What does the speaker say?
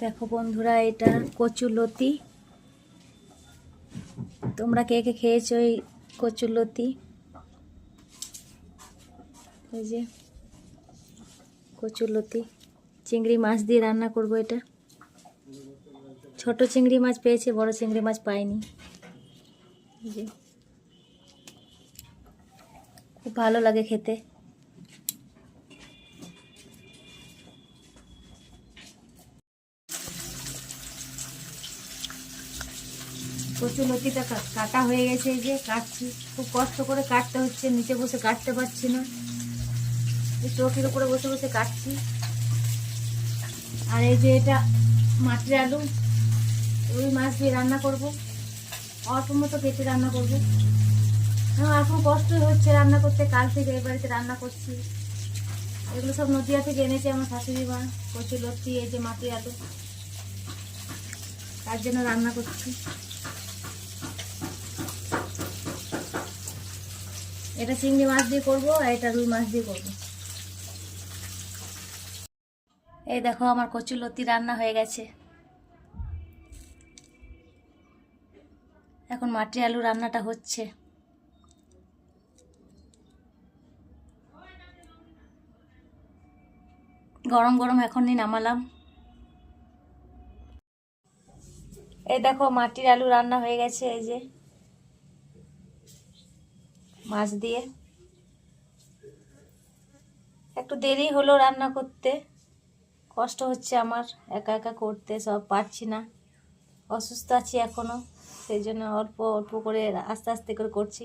দেখো বন্ধুরা, এটা কচুর লতি তোমরা কে কে খেয়েছো এই কচুর লতি এই যে কচুর লতি চিংড়ি মাছ দিয়ে রান্না করব এটা। ছোট চিংড়ি মাছ পেয়েছে, বড় চিংড়ি মাছ পাইনি। যে, খুব ভালো লাগে খেতে। কচু লতিটা কাটা হয়ে গেছে এই যে, কাটছি। খুব কষ্ট করে কাটতে হচ্ছে, নিচে বসে কাটতে পারছি না। এই চৌকির উপরে বসে বসে কাটছি। আর এই যে এটা মাটির আলু ওই মাছ দিয়ে রান্না করব। অল্প মতো কেটে রান্না করব। হ্যাঁ এখন কষ্টই হচ্ছে রান্না করতে। কাল থেকে এই বাড়িতে রান্না করছি। এগুলো সব নদিয়া থেকে এনেছে আমার শাশুড়ি মা কচু লতি, এই যে মাটির আলু। তার জন্য রান্না করছি। এটা চিংড়ি মাছ দিয়ে করব আর এটা রুই মাছ দিয়ে করব। এই দেখো আমার কচু লতি রান্না হয়ে গেছে। এখন মাটি আলু রান্নাটা হচ্ছে। গরম গরম এখনই নামালাম। এই দেখো মাটির আলু রান্না হয়ে গেছে, এই যে। মাছ দিয়ে। একটু দেরি হলো রান্না করতে। কষ্ট হচ্ছে আমার, একা একা করতে সব পারছি না। অসুস্থ আছি এখনও সেই জন্য অল্প অল্প করে আস্তে আস্তে করে করছি।